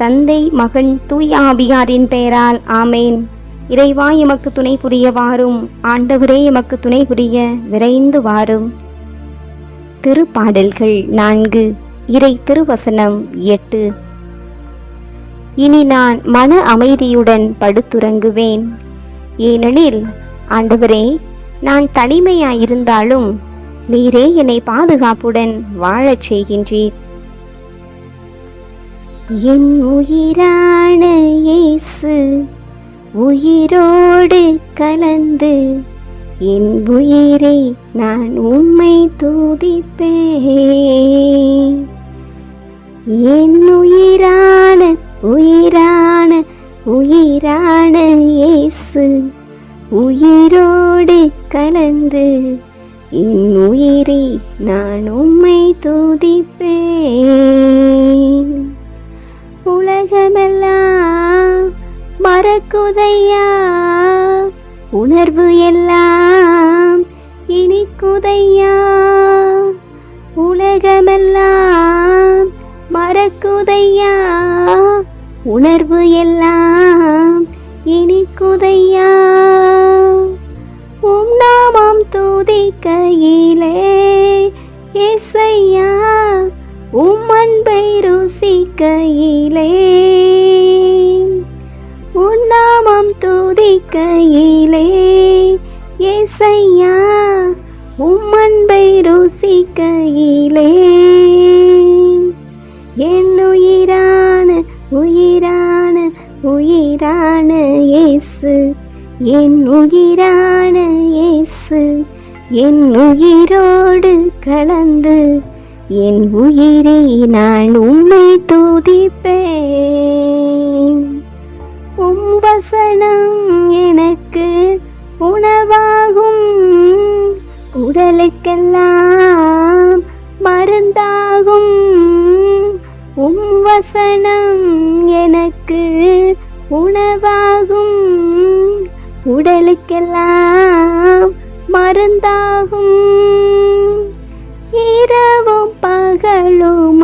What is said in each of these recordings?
தந்தை மகன் தூய ஆவியாரின் பெயரால் ஆமேன். இறைவா எமக்கு துணை புரிய வாரும். ஆண்டவரே எமக்கு துணை புரிய விரைந்து வாரும். திருப்பாடல்கள் நான்கு இறை திருவசனம் எட்டு. இனி நான் மன அமைதியுடன் படுத்துறங்குவேன். ஏனெனில் ஆண்டவரே நான் தனிமையாயிருந்தாலும் நீரே என்னை பாதுகாப்புடன் வாழச் செய்கின்றீர். என் உயிரான இயேசு உயிரோடு கலந்து என் உயிரை நான் உம்மை துதிப்பேன். என் உயிரான உயிரான உயிரான இயேசு உயிரோடு கலந்து என் உயிரை நான் உம்மை துதிப்பேன். உலகமெல்லாம் மறக்குதையா? உணர்வு எல்லாம் இனிக்குதையா? உலகமெல்லாம் மறக்குதையா? உணர்வு எல்லாம் இனிக்குதையா? உம் நாமம் துதிக்கையிலே இசையா உம் அன்பை ருசிக்கையிலே உன்னாமம் துதிக்கையிலே. ஏசையா உம் அன்பை ருசிக்கையிலே என் உயிரான உயிரான உயிரான இயேசு. என் உயிரான இயேசு. என் உயிரோடு கலந்து என் உயிரை நான் உம்மை துதிப்பேன். உம் வசனம் எனக்கு உணவாகும். உடலுக்கெல்லாம் மருந்தாகும். உம் வசனம் எனக்கு உணவாகும். உடலுக்கெல்லாம் மருந்தாகும். இரவு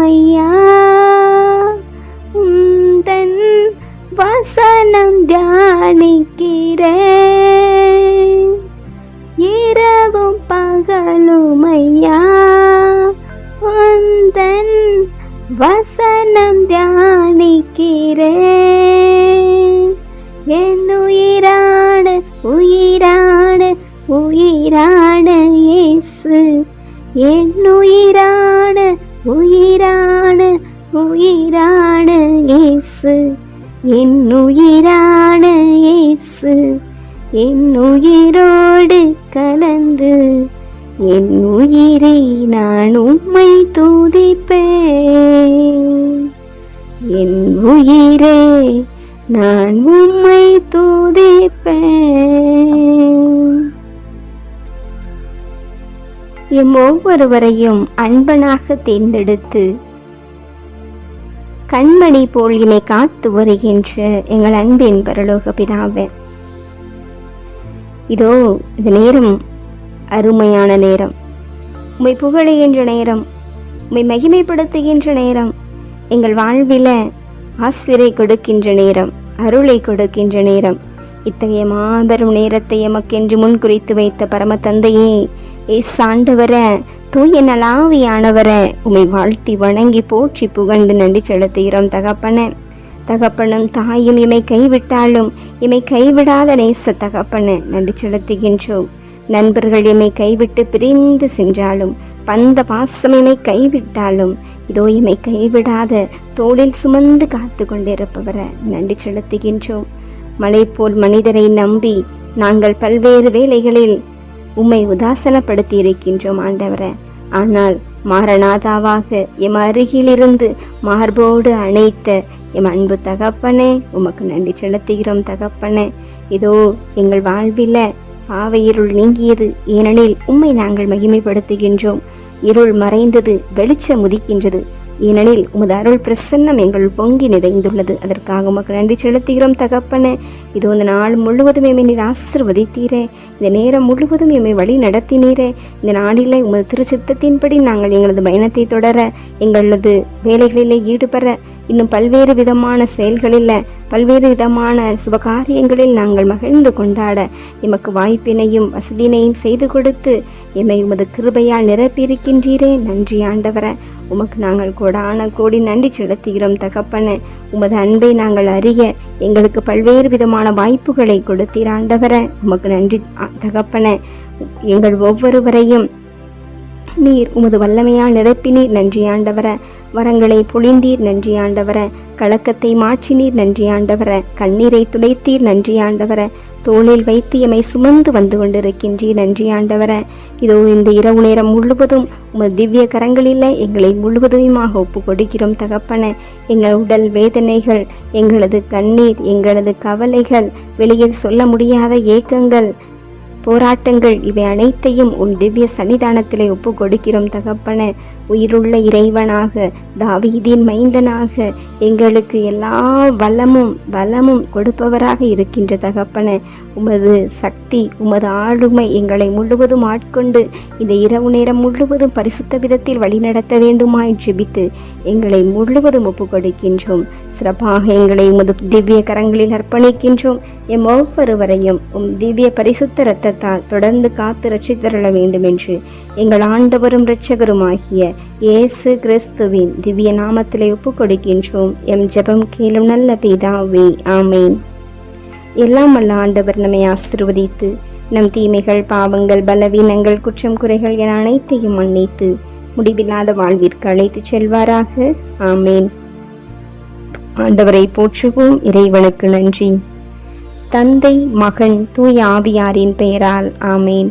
ஐயா உந்தன் வசனம் தியானிக்கிறேன். இரவும் பகலும் ஐயா உந்தன் வசனம் தியானிக்கிறேன். என் உயிரான உயிரான உயிரான இயேசு என் உயிரான உயிரான உயிரான இயேசு. என் உயிரான இயேசு. என் உயிரோடு கலந்து என் உயிரை நான் உம்மை துதிப்பேன். என் உயிரே நான் உம்மை துதிப்பேன். எம் ஒவ்வொருவரையும் அன்பனாக தேர்ந்தெடுத்து கண்மணி போல் என்னை காத்து வருகின்ற எங்கள் அன்பின் பரலோக பிதாவே. இதோ இது நேரம். அருமையான நேரம். உம்மை புகழுகின்ற நேரம். உம்மை மகிமைப்படுத்துகின்ற நேரம். எங்கள் வாழ்வில ஆசிரியை கொடுக்கின்ற நேரம். அருளை கொடுக்கின்ற நேரம். இத்தகைய மாபெரும் நேரத்தை எமக்கென்று முன் குறித்து வைத்த பரம தந்தையே ஏசு ஆண்டவர தூய நலாவியானவரே உமை வாழ்த்தி வணங்கி போற்றி புகழ்ந்து நன்றி செலுத்துகிறோம் தகப்பன. தகப்பனும் தாயும் இமை கைவிட்டாலும் இமை கைவிடாத நேச தகப்பன நன்றி செலுத்துகின்றோம். நண்பர்கள் இமை கைவிட்டு பிரிந்து சென்றாலும் பந்த பாசம் இமை கைவிட்டாலும் இதோ இமை கைவிடாத தோளில் சுமந்து காத்து கொண்டிருப்பவரை நன்றி செலுத்துகின்றோம். மலை போல் மனிதரை நம்பி நாங்கள் பல்வேறு வேளைகளில் உம்மை உதாசனப்படுத்தி இருக்கின்றோம் ஆண்டவரே. ஆனால் மாரநாதாவாக எம் அருகிலிருந்து மார்போடு அணைத்த எம் அன்பு தகப்பனே உமக்கு நன்றி செலுத்துகிறோம் தகப்பனே. இதோ எங்கள் வாழ்வில பாவை இருள் நீங்கியது. ஏனெனில் உம்மை நாங்கள் மகிமைப்படுத்துகின்றோம். இருள் மறைந்தது வெளிச்சம் உதிக்கின்றது. ஏனெனில் உமது அருள் பிரசன்னம் எங்கள் பொங்கி நிறைந்துள்ளது. அதற்காக உமக்கு நன்றி செலுத்துகிறோம் தகப்பனே. இது இந்த நாள் முழுவதும் எம்மை நீர் ஆசிர்வதித்தீரே. இந்த நேரம் முழுவதும் எம்மை வழி நடத்தினீரே. இந்த நாளிலே உமது திருச்சித்தத்தின்படி நாங்கள் எங்களது பயணத்தை தொடர எங்களது வேலைகளிலே ஈடுபட இன்னும் பல்வேறு விதமான செயல்களில் பல்வேறு விதமான சுபகாரியங்களில் நாங்கள் மகிழ்ந்து கொண்டாட எமக்கு வாய்ப்பினையும் வசதியினையும் செய்து கொடுத்து எம்மை உமது கிருபையால் நிரப்பியிருக்கின்றீரே. நன்றி ஆண்டவர. உமக்கு நாங்கள் கோடான கோடி நன்றி செலுத்துகிறோம் தகப்பன. உமது அன்பை நாங்கள் அறிய எங்களுக்கு பல்வேறு விதமான வாய்ப்புகளை கொடுத்தீர் ஆண்டவர. உமக்கு நன்றி தகப்பன. எங்கள் ஒவ்வொருவரையும் நீர் உமது வல்லமையால் நிரப்பினீர் நன்றி ஆண்டவர. வரங்களை பொழிந்தீர் நன்றி ஆண்டவர. கலக்கத்தை மாற்றினீர் நன்றி ஆண்டவர. கண்ணீரை துடைத்தீர் நன்றி ஆண்டவர. தோளில் வைத்து எமை சுமந்து வந்து கொண்டிருக்கின்றீர் நன்றி ஆண்டவர. இதோ இந்த இரவு நேரம் முழுவதும் உமது திவ்ய கரங்களில் எங்களை முழுவதுமாக ஒப்பு கொடுக்கிறோம் தகப்பன. எங்கள் உடல் வேதனைகள் எங்களது கண்ணீர் எங்களது கவலைகள் வெளியில் சொல்ல முடியாத ஏக்கங்கள் போராட்டங்கள் இவை அனைத்தையும் உன் திவ்ய சன்னிதானத்திலே ஒப்பு கொடுக்கிறோம் தகப்பன. உயிருள்ள இறைவனாக தாவீதின் மைந்தனாக எங்களுக்கு எல்லா வளமும் பலமும் கொடுப்பவராக இருக்கின்ற தகப்பன உமது சக்தி உமது ஆளுமை எங்களை முழுவதும் ஆட்கொண்டு இந்த இரவு நேரம் முழுவதும் பரிசுத்த விதத்தில் வழிநடத்த வேண்டுமாய் ஜெபித்து எங்களை முழுவதும் ஒப்பு கொடுக்கின்றோம் சிறப்பாக எங்களை உமது திவ்ய கரங்களில் அர்ப்பணிக்கின்றோம். எம் ஒவ்வொருவரையும் உம் திவ்ய பரிசுத்த இரத்தத்தால் தொடர்ந்து காத்து ரட்சித்தருள வேண்டும் என்று எங்கள் ஆண்டவரும் இரட்சகருமாகிய இயேசு கிறிஸ்துவின் திவ்ய நாமத்திலே ஒப்பு கொடுக்கின்றோம் எம் ஜெபம் கேளும் நல்ல பிதாவே ஆமேன். எல்லாம் வல்ல ஆண்டவர் நம்மை ஆசிர்வதித்து நம் தீமைகள் பாவங்கள் பலவீனங்கள் குற்றம் குறைகள் என அனைத்தையும் மன்னித்து முடிவில்லாத வாழ்விற்கு அழைத்து செல்வாராக ஆமேன். ஆண்டவரை போற்றுவோம் இறைவனுக்கு நன்றி. தந்தை மகன் தூய் ஆவியாரின் பெயரால் ஆமேன்.